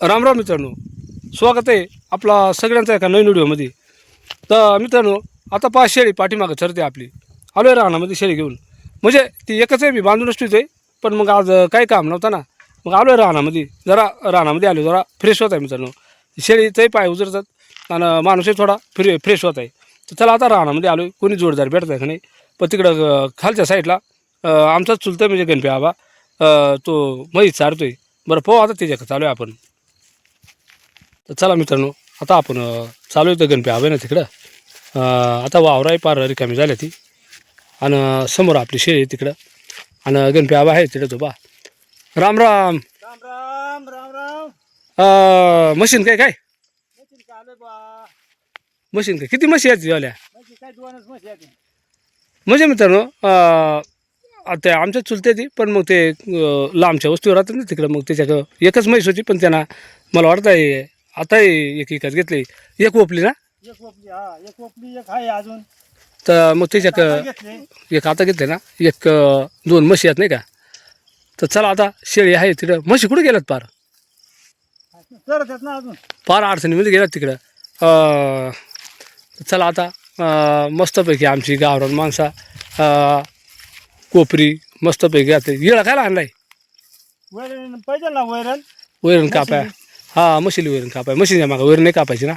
राम राम मित्रांनो. स्वागत आहे आपला सगळ्यांचा एका नवीन व्हिडिओमध्ये. तर मित्रांनो आता पहा शेळी पाठीमागं ठरते आपली. आलो आहे रानामध्ये शेळी घेऊन. म्हणजे ती एकच आहे मी बांधूनच आहे पण मग आज काही काम नव्हतं ना. मग आलो आहे रानामध्ये. जरा रानामध्ये आलो जरा फ्रेश होत आहे मित्रांनो. शेळीचाही पाय उजरतात आणि माणूसही थोडा फ्रे फ्रेश होत आहे. तर चला आता रानामध्ये आलो आहे कोणी जोडदार भेटत आहे का नाही? पण तिकडं खालच्या साईडला आमचाच चुलतं म्हणजे गणपती आबा तो तो म्हैस आहे बरं पाहू आता त्याच्याकडे चालू आहे आपण. तर चला मित्रांनो आता आपण चालू तर गणपती हवे ना तिकडं आता वावराही पार रिकामी झाल्या ती. आणि समोर आपली शेळी आहे तिकडं. आणि गणपती आबा आहे तिकडं तो बा राम राम. राम राम राम राम. मशीन काय काय? मशीन काय किती म्हशी आहेत झाल्या मशी म्हणजे मित्रांनो आता आमच्या चुलते ती पण मग ते लांबच्या वस्तूवर राहतात ना तिकडं. मग त्याच्या एकच म्हैस होती पण त्यांना मला वाटतं आहे आता एक एकच घेतली. एक ओपली ना? एक ओपली हा एक ओपली एक आहे अजून. तर मग त्याच्या आता घेतले. एक आता घेतले ना? एक दोन म्हशी आहेत नाही का? तर चला आता शेळी आहे तिकडं. म्हशी कुठे गेल्यात पार? करत आहेत ना अजून. पार अडचणीमध्ये गेल्यात तिकडं. अं, चला आता अं, मस्तपैकी आमची गावरान माणसा अं, कोपरी मस्तपैकी आता येळा काय आणलाय वैरण पाहिजे ना वैरण? वैरण कापाय. हां म्हशीली वैरण कापाय म्हशीच्या मागं वरून नाही कापायची ना.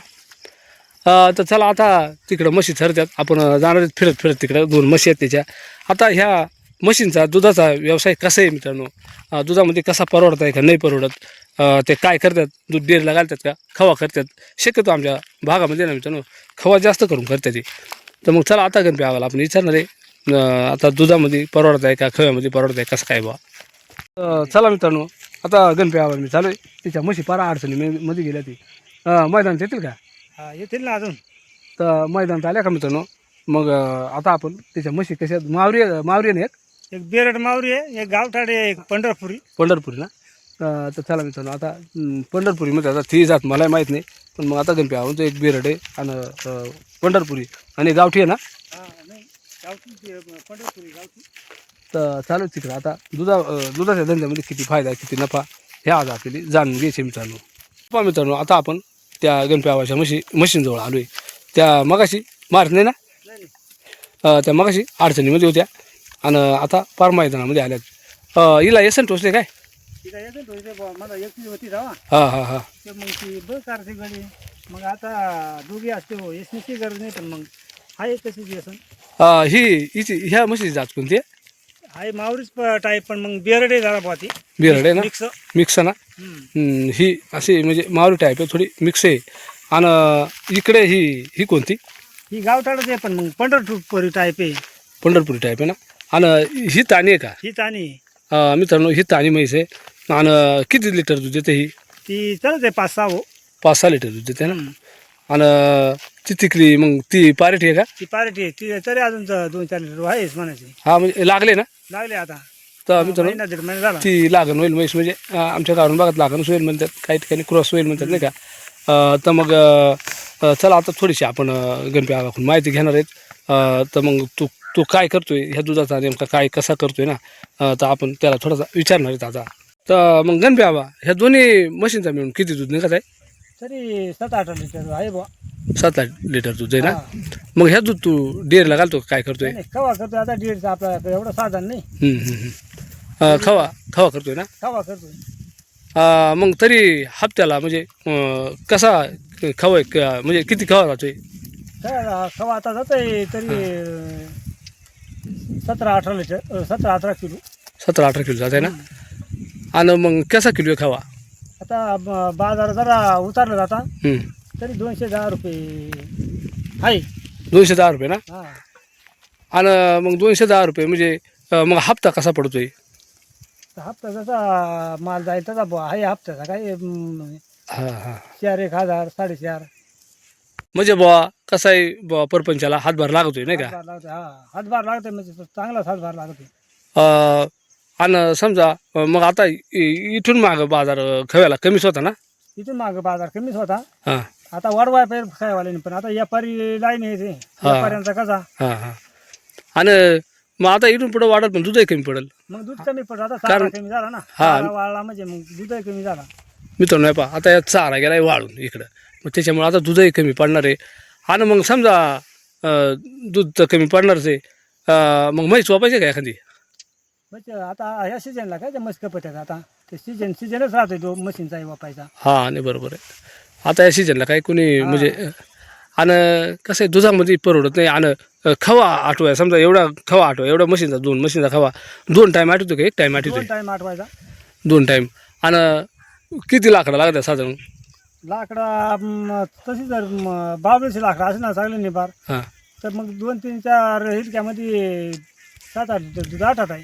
तर चला आता तिकडं म्हशी ठरतात आपण जाणार फिरत फिरत तिकडं. दोन म्हशी आहेत त्याच्या. आता ह्या म्हशींचा दुधाचा व्यवसाय कसा आहे मित्रांनो? दुधामध्ये कसा परवडत आहे का नाही परवडत? ते काय करतात? दूध डेअरीला घालतात का? खवा करतात. शक्यतो आमच्या भागामध्ये ना मित्रांनो खवा जास्त करून करतात ते. तर मग चला आता गणपती आवाला आपण विचारणार आहे आता दुधामध्ये परवडत आहे का खव्यामध्ये परवडत आहे कसं काय बा? चला मित्रांनो आता गणपती आवाज मी चालू आहे तिच्या म्हशी पारा अडचणी मे- मध्ये गेल्या ती. अं, मैदानात येतील का? हा येतील ना अजून. तर मैदानात आल्या का मित्रांनो? मग अं, आता आपण त्याच्या म्हशी कशा आहेत? मावरी मावरी आहे ना एक? एक बेरड मावरी आहे एक गावठाडे एक पंढरपुरी. पंढरपुरी ना? अं, तर चला मित्रांनो आता अं, पंढरपुरीमध्ये आता ती जात मला माहीत नाही. पण मग आता गणपती आवाज एक बेरड आहे आणि अं, पंढरपुरी. आणि गावठी आहे ना? पंढरपुरी गावठी. तर चालू आहे तिकडं. आता दुधा दुधाच्या धंद्यामध्ये किती फायदा किती नफा हे आज आपल्याला जाणून घ्यायचे मित्रांनो. पहा मित्रांनो आता आपण त्या गणपती आवाच्या म्हशी म्हशींजवळ आलो आहे त्या मगाशी मारत नाही ना? त्या मगाशी अडचणीमध्ये होत्या. आणि आता पार मैदानामध्ये आल्यात. हिला येसन टोचले काय? मला एकटी होती हां हां हां. मग ती बस कारची गडी. मग आता दोघी असते हो गरज नाही पण मग आहे तशीच येसन अं, ही हिची ह्या म्हशीची जात कोणती आहे? आहे मावरीच टाईप पण मग बेरडे झाला बुवा ती बिरड आहे ना? मिक्स. मिक्स ना? हम्म. हम्म, ही अशी म्हणजे मावरी टाईप आहे थोडी मिक्स आहे. आणि इकडे ही ही कोणती? ही गावठाडच आहे पण मग पंढरपूर टाईप आहे. पंढरपुरी टाईप आहे ना? आणि ही ताणी आहे का? ही अं, मित्रांनो ही ताणी म्हैस आहे. आणि किती लिटर दूध देते ही? ती चलत आहे पाच सहा हो. पाच सहा लिटर दूध देते ना? आणि ती तिकली मग ती पारेठी आहे का? ती पार्टी आहे. ती तरी अजून दोन चार लिटर आहेच म्हणायची. हा म्हणजे लागले ना? लागले आता. तर मित्रांनो महिना दीड महिना झाला. ती लागण होईल म्हैस म्हणजे अं, आमच्या गावून भागात लागणच होईल म्हणतात काही ठिकाणी क्रॉस होईल म्हणतात नाही का? अं, तर मग अं, चला आता थोडीशी आपण अं, गणपती आगाकडून माहिती घेणार आहेत. अं, तर मग तू तू काय करतोय? ह्या दुधाचा नेमका काय कसा करतोय ना? अं, तर आपण त्याला थोडासा विचारणार आहेत आता. तर मग गणपती आबा ह्या दोन्ही मशीनचा मिळून किती दूध निघत आहे? तरी सात आठ लिटर आहे बुवा. सात आठ लिटर दूध आहे ना. मग ह्या दूध तू डेअरीला घालतो का? काय करतोय? नाही, कवा करतोय. आता दीडचा आपला एवढं साधन नाही. हम्म, हम्म, हम्म. अं, खवा खवा करतोय ना? कवा करतोय. अं, मग तरी हप्त्याला म्हणजे अं, कसा खवा आहे? क- म्हणजे किती खवा राहतोय काय कवा आता जात आहे तरी सतरा अठरा लिटर अ, सतरा अठरा किलो. सतरा अठरा किलो जात आहे ना आणि मग कसा किलो आहे खवा? आता बाजार जरा उतारला जाता. हम्म. तरी दोनशे दहा रुपये आहे. दोनशे दहा रुपये ना? हा. आणि मग दोनशे दहा रुपये म्हणजे अं, मग हप्ता कसा पडतोय? तर हप्ता जसा माल जाईल तसा आहे हप्त्याचा काय? अं, हां हां. चार एक हजार साडेचार. म्हणजे बुवा कसा आहे बुवा परपंचाला? हातभार लागतोय नाही का? हातभार लागते हा. हातभार लागते म्हणजे चांगलाच हातभार लागते अं, आणि समजा मग आता इ- इथून माग बाजार खव्याला कमीच होता ना? इथून माग बाजार कमीच होता. हां. आता वाढवाय पाहिजे खायवाल्याने पण आता व्यापारी लाईन आहे ते. व्यापाऱ्यांचा कसा? हां हां. आणि मग आता इथून पुढे वाढत पण दूधही कमी पडेल. मग दूध कमी पडलं. आता चारा कमी झाला ना. हा. चारा वाढला म्हणजे मग दूधही कमी झाला. मित्रांनो पहा आता या चारा गेला वाळून इकडं. मग त्याच्यामुळे आता दूधही कमी पडणार आहे. आणि मग समजा अं, दूध तर कमी पडणारच आहे. अं, मग म्हैस वापायची का एखादी? म्हणजे आता ह्या सीजनला काय ते मस्त कपट आहेत आता. ते सीजन सीजनच राहतो तो मशीनचा वापायचा हा नाही बरोबर आहे. आता या सीजनला काय कोणी म्हणजे आणि कसं आहे दुधामध्ये परवडत नाही. आणि खवा आठवाय समजा एवढा खवा आठवा एवढा मशीनचा दोन मशीनचा खवा दोन टाईम आठवतो का? एक टाईम आठवतो दोन टाइम आठवायचा. दोन टाईम आणि किती लाकडं लागतात साधारण? लाकडा तशी जर बाबळीची लाकडं असं ना चांगली निभार हां. तर मग दोन तीन चार हिरक्यामध्ये सात आठ आठवत आहे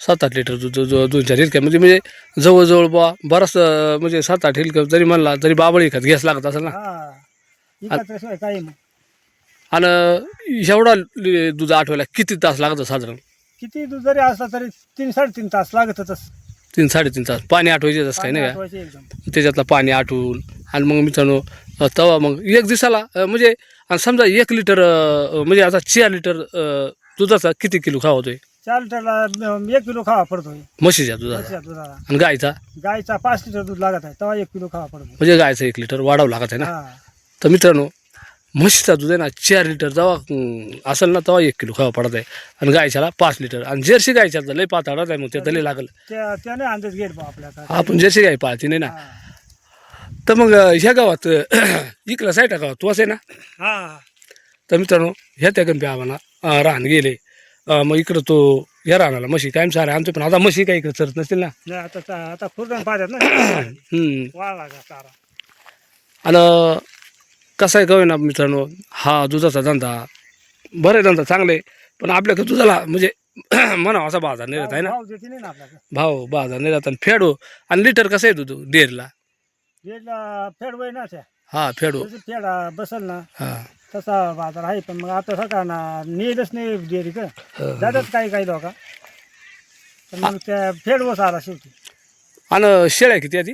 सात आठ लिटर दूध दो- दोन चार हिलक्यामध्ये म्हणजे जवळजवळ बा बराच म्हणजे सात आठ हिलक्या जरी म्हणला तरी बाबळ एखाद गॅस लागत असेल ना. हा. मग आणि एवढा लि- दूध आठवायला किती तास लागतं साधारण? किती दूध जरी असला तरी तीन साडेतीन तास लागतच. तीन साडेतीन तास. पाणी आठवायचे तसं काही नाही का? आठवायचे एकदम. त्याच्यातलं पाणी आठवून आणि मग मित्रांनो अं, तवा मग एक दिवसाला अं, म्हणजे आणि समजा एक लिटर अं, म्हणजे आता चार लिटर अं, दुधाचा किती किलो खावा होतोय? चार लिटरला एक किलो खावा पडतोय. म्हशीच्या दुधाचा? म्हशीच्या दुधाला आणि गायचा? गायचा पाच लिटर दूध लागत आहे तेव्हा एक किलो खावा पडतो म्हणजे गायचं एक लिटर वाढावं लागत आहे ना? हा. तर मित्रांनो म्हशीचा दूध आहे ना चार लिटर जेव्हा अं, असेल ना तेव्हा एक किलो खावा पडत आहे. आणि गायच्याला पाच लिटर. आणि जर्सी गायच्या लय पाताळत आहे मग ते लय लागल. त्या त्याने अंदाज घेत बा आपण जर्सी गाय पाळती नाही ना? हा. तर मग अं, ह्या गावात इकडं साईडा गावात तू असे ना? हा. तर मित्रांनो ह्या त्या गणपी आम्हाला राहण गेले. अं, मग इकडं तो ह्या राहणाला म्हशी कायम सारे. आमचे पण आता म्हशी काही इकडे चरत नसतील ना. नाही आता चा- आता खुरडण पाहतात ना. हम्म. चारा आणि कसं आहे कळ ना मित्रांनो? हा दुधाचा धंदा बरे धंदा चांगले. पण आपल्याकडे दुधाला म्हणजे म्हणा असा बाजार नाही राहत आहे ना. भाव देते नाही ना आपल्याकडे. भाव बाजार नाही राहत आणि फेडो. आणि लिटर कसं आहे दूध? डेअरला वेळला फेड वय ना त्या हा फेडो. फेड बसल ना. हा. तसा बाजार आहे पण मग आता सकाळ ना नेलच नाही डेअरी का? हा. जातात काही काही लोक. पण मग त्या फेड वस आला शेवटी. आणि शेळ्या किती आधी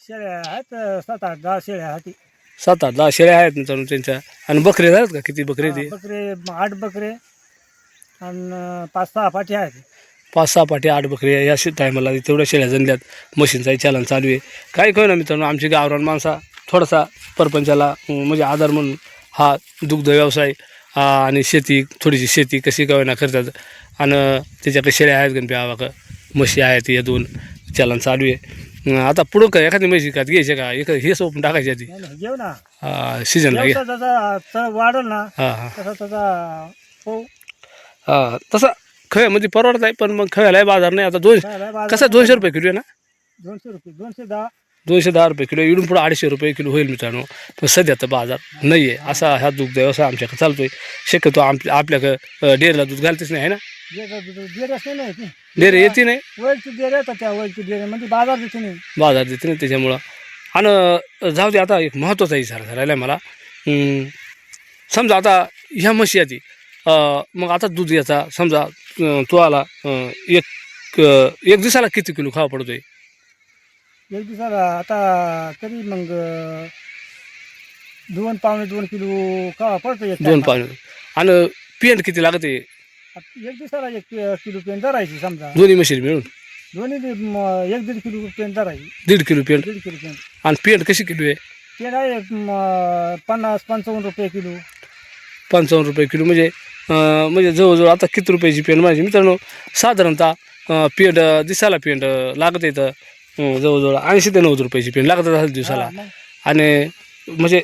शेळ्या आहेत सात आठ दहा शेळ्या आहेत सात आठ दहा शेळ्या आहेत मित्रांनो त्यांच्या. आणि बकरे झाल्यात का? किती बकरे ते बकरे आठ बकरे आणि पाच सहा पाठी आहेत. पाच सहा पाठी आठ बकरी या टायमाला तेवढ्या शेळ्या जणल्यात मशीनचाही चालन चालू आहे. काही कळ ना मित्रांनो आमची गावरान माणसा थोडासा परपंचाला म्हणजे आधार म्हणून हा दुग्ध व्यवसाय आ, आणि शेती थोडीशी शेती कशी ना करतात आणि त्याच्याकडे शेळ्या आहेत गणपती आवाक म्हशी आहेत या दोन चालन चालू आहे. आता पुढं काय एखादी म्हशी का घ्यायचे का? एक हे सोपून टाकायची आधी. घेऊ ना. सीझनला घे. व्यवसाय जसा चढ वाढल ना हां हां. तसा हो हां तसं खव्यामध्ये परवडत आहे पण मग खव्यालाही बाजार नाही. आता दोन खायला बाजार- कसं दोनशे रुपये किलो आहे ना? दोनशे रुपये दोनशे दहा. दोनशे दहा रुपये किलो इडून पुढे अडीचशे रुपये किलो होईल मित्रांनो. पण सध्या बाजार नाही आहे असा हा दुग्ध व्यवसाय आमच्याकडे आहे शक्यतो आपल्या आपल्याकडं डेअरीला दूध घालतेच नाही आहे ना? डेअरी येते नाही? येतात त्या डेअरी म्हणजे बाजार देते नाही बाजार देते नाही त्याच्यामुळं आणि जाऊ दे आता एक महत्त्वाचा विचार आहे मला. समजा आता ह्या म्हशी आधी मग आता दूध याचा समजा तो आला एक एक दिवसाला किती किलो खावा पडतोय? एक दिवसाला. आता तरी मग दोन पावणे दोन किलो का पडतो एक दोन. पाणी आणि पेंट किती लागते? एक दिवसाला एक किलो पेन धरायची समजा. दोन्ही मशीन मिळून? दोन्ही बी, म, एक दीड किलो पेन धरायची. दीड किलो पेंट? दीड किलो पेन आणि पेंट कशी किलो आहे? पेन आहे म, पन्नास पंचावन्न रुपये किलो. पंचावन्न रुपये किलो. म्हणजे अं, म्हणजे जवळजवळ आता किती रुपयाची पेंट? माझी मित्रांनो साधारणतः अं, पेंट अं, दिसाला पेंट लागत येतं जवळजवळ ऐंशी ते नव्वद रुपयाची पेंट लागत असेल दिवसाला. हा, मग, आणि म्हणजे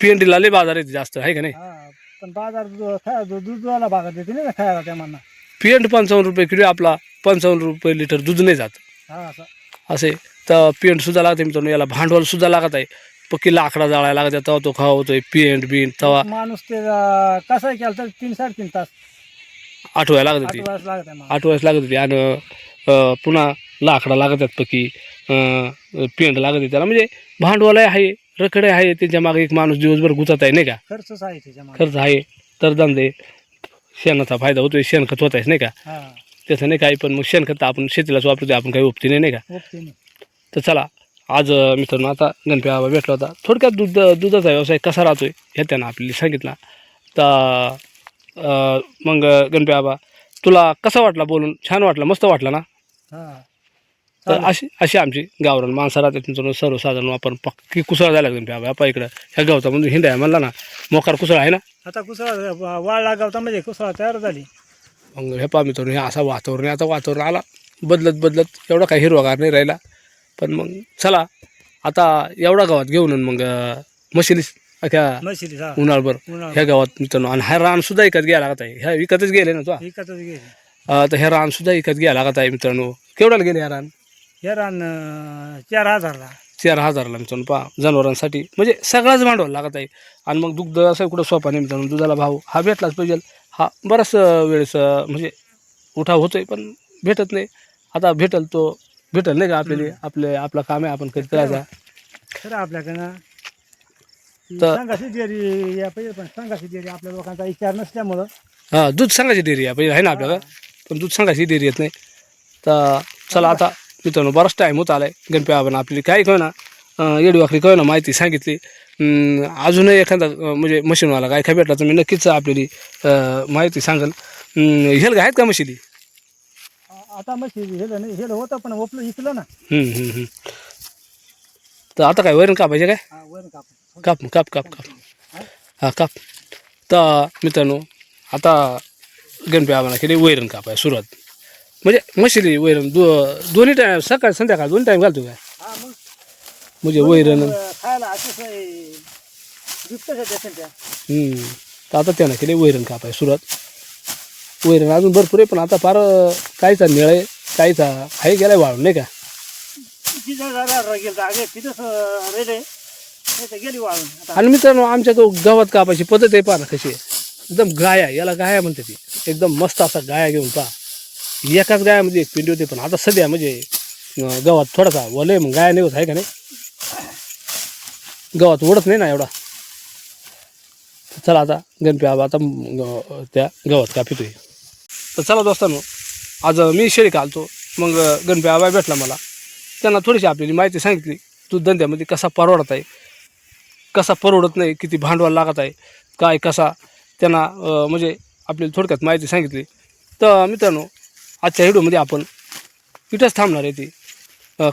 पेंटीला लय बाजार येते जास्त आहे का नाही? हा, पण बाजार दु- खा- दु- दूधवाला बाजार देते नाही ना खायला त्या म्हणा पेंट पंचावन्न रुपये किलो आपला पंचावन्न रुपये लिटर दूध नाही जात. हा असं. असे तर पेंटसुद्धा लागते मित्रांनो याला भांडवलसुद्धा लागत आहे. पक्की लाकडा जाळायला लागत आहे तेव्हा तो खावा होतोय पेंट बिंट तवा माणूस ते अं, कसाही केलं तर तीन साडेतीन तास. आठवायला लागत होती. आठ वाजता लागत आहे मला आठ वर्ष लागत होती. आणि अं, पुन्हा लाकडा लागत आहेत पकी पेंट लागत आहे त्याला. म्हणजे भांडवल आहे रकडे आहे त्याच्यामागे एक माणूस दिवसभर गुचत आहे नाही का? खर्चच आहे खर्च आहे तर धंदे शेणाचा फायदा होतोय शेणखत होत आहे नाही का? हा. तसं नाही काही पण मग शेणखत आपण शेतीलाच वापरतो आपण काही उपती नाही नाही का? तर चला आज मित्रांनो आता गणपती बाबा भेटला होता. थोडक्यात दूध दुधाचा व्यवसाय कसा राहतोय हे त्यानं आपल्याला सांगितला. तर मग गणपती बाबा तुला कसा वाटला बोलून? छान वाटला मस्त वाटला ना? हा. तर. अशी अशी आमची गावरान माणसं राहतात. सर्वसाधारण आपण पक्की कुसळ झाला तुम्ही? बाबा इकडं. ह्या गवतामधून हिंडाय म्हणला ना. मोकार कुसळ आहे ना? आता कुसळा वाळला गवतामध्ये कुसळा तयार झाली. मग हे पहा मित्रांनो हे असं वातावरण आहे. आता वातावरण आला. बदलत बदलत एवढा काही हिरवागार नाही राहिला. पण मग चला आता एवढा गावात घेऊन मग मशिलीस अख्या मशिली हा. उन्हाळभर. उन्हाळा ह्या गावात मित्रांनो आणि हा रान सुद्धा विकत घ्यायला लागत आहे. ह्या विकतच गेले ना तो. विकतच गेली. तर ह्या रान सुद्धा विकत घ्यायला लागत आहे मित्रांनो. केवढ्याला गेले ह्या रान? हे रान अं, चार हजारला. चार हजारला मित्रांनो पहा जनावरांसाठी. म्हणजे सगळाच भांडवल लागत आहे. आणि मग दुग्ध असं कुठं सोपा नाही मित्रांनो. दुधाला भाव हा भेटलाच पाहिजे. हा बराच वेळेस अं, म्हणजे उठाव होतोय पण भेटत नाही. आता भेटल तो भेटल नाही का आपल्याला? आपले आपलं काम आहे आपण कधी करायचा? खरं आपल्याकडनं ती तर- संघाची डेअरी या पाहिजे पण संघाची डेअरी आपल्या लोकांचा विचार नसल्यामुळं. हां दूध सांगायची डेअरी आहे पाहिजे आहे ना आपल्याला? पण दूध सांगायची डेअरी येत नाही. तर चला आता मित्रांनो बराच टाईम होत आलाय. गणपती आपण आपली काय कळ ना येडी वाकडी कळ ना माहिती सांगितली. अजूनही एखादा म्हणजे मशीनवाला काय काय भेटला तर मी नक्कीच आपल्याली अं, माहिती सांगेल. हेल आहेत का मशिली आ- आता मग हेलं नाही हेलं होतं पण ओपलं इकलं ना. हम्म, हम्म, हम्म. तर आता काय वैरण कापायचे काय? वरून कापून काप. काप काप काप हा काप. तर मित्रांनो आता गणपती आम्हाला केली वैरण कापाय सुरुवात. म्हणजे मशिली वैरण दो दोन्ही टाईम सकाळ संध्याकाळ दोन्ही टाईम घालतो काय? हा मग. म्हणजे वैरण. अं, खायला अतिशय युक्त देते त्या? हम्म. तर आता त्यानं केली वैरण कापाय सुरुवात. वैरण अजून भरपूर आहे पण आता फार काहीचा निळ आहे काहीचा आहे गेलाय वाळून नाही का? तिथं जरा गेलं अगे तिथंच रेले नाही तर गेली वाळून. आता आणि मित्रांनो आमच्या तो गावात कापायची पद्धत आहे पहा ना कशी आहे. एकदम गाया याला गाया म्हणते ती. एकदम मस्त असा गाया घेऊन पहा. एकाच गायामध्ये एक पिंडी होती पण आता सध्या म्हणजे गव्हात थोडासा वलय मग गाया नाही होत आहे का नाही? गव्हात ओढत नाही ना एवढा. चला आता गणपी आबा आता त्या गव्हात गावात कापितोय तर चला दोस्तांनो आज मी शेळी घालतो मग गणपती आबा भेटला मला. त्यांना थोडीशी आपल्याला माहिती सांगितली तू धंद्यामध्ये कसा परवडत आहे कसा परवडत नाही किती भांडवल लागत आहे काय कसा त्यांना म्हणजे आपल्याला थोडक्यात माहिती सांगितली. तर मित्रांनो आजच्या व्हिडिओमध्ये आपण इथंच थांबणार आहे ती.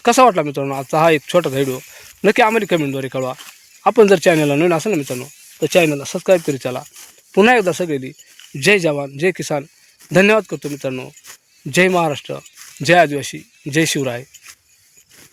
कसा वाटला मित्रांनो आजचा हा एक छोटासा व्हिडिओ नक्की आम्हाला कमेंटद्वारे कळवा. आपण जर चॅनलला नवीन असेल ना मित्रांनो तर चॅनलला सबस्क्राईब करी चला पुन्हा एकदा सगळी जय जवान जय किसान. धन्यवाद करतो मित्रांनो. जय महाराष्ट्र जय आदिवासी जय शिवराय.